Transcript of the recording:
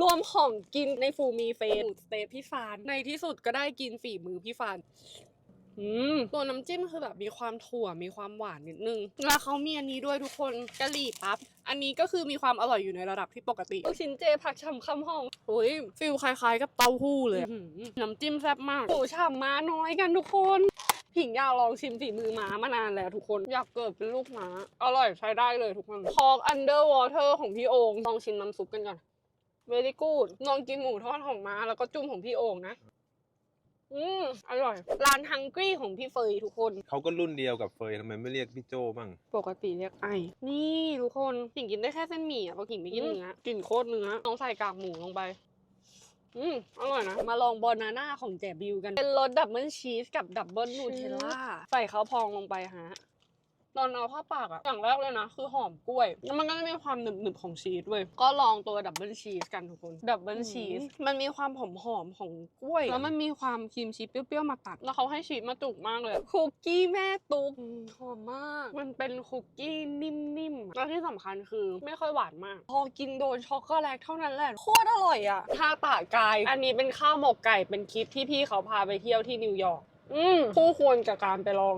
รวมของกินในฟูมีเฟสสเตปพี่ฟาน ในที่สุดก็ได้กินฝีมือพี่ฟานอืมตัวน้ำจิ้มคือแบบมีความถั่วมีความหวานนิดนึง แล้วเขามีอันนี้ด้วยทุกคนกะหรี่ปั๊บ อันนี้ก็คือมีความอร่อยอยู่ในระดับที่ปกติลูกชิ้นเจผักฉ่ำคำห้องโอ้ยฟิลคล้ายๆ กับเต้าหู้เลยอะอื้อหือน้ำจิ้มแซ่บมากโอ้ฉ่ำม้าน้อยกันทุกคนผิงอยากลองชิมฝีมือม้ามานานแล้วทุกคนอยากเกิดเป็นลูกม้า อร่อยใช้ได้เลยทุกคนพอกอันเดอร์วอเตอร์ของพี่โองลองชิมน้ำซุปกันก่อน very good ลองกินหมูทอดของม้าแล้วก็จุ่มของพี่โองนะ อืมอร่อย ร้านฮังกี้ของพี่เฟยทุกคน เขาก็รุ่นเดียวกับเฟยทำไมไม่เรียกพี่โจบ้าง ปกติเรียกไอ นี่ทุกคนกิ่งกินได้แค่เส้นหมี่อะเพราะกิ่งไม่กินเนื้อกลิ่นโคตรเนื้อต้องใส่กากหมูลงไปอืมอร่อยนะ มาลองบอนาน่าของแจบิวกัน เป็นรสดับเบิลชีสกับดับเบิลนูเทลล่า ใส่ข้าวพองลงไปฮะ ตอนเอาเข้าปากอะอย่างแรกเลยนะ คือหอมกล้วย แล้วมันก็จะมีความหนึบๆของชีสเว้ย ก็ลองตัวดับเบิลชีสกันทุกคนดับเบิลชีสมันมีความหอมๆของกล้วย แล้วมันมีความครีมชีสเปรี้ยวๆมาตัด แล้วเขาให้ชีสมาจุกมากเลยคุกกี้แม่ตุ๊กอืมหอมมาก มันเป็นคุกกี้นิ่มๆแล้วที่สำคัญคือไม่ค่อยหวานมาก พอกินโดนช็อกโกแลตเท่านั้นแหละโคตรอร่อยอะทาตากาย อันนี้เป็นข้าวหมกไก่เป็นคลิปที่พี่เขาพาไปเที่ยวที่นิวยอร์กอืมคู่ควรกับการไปลอง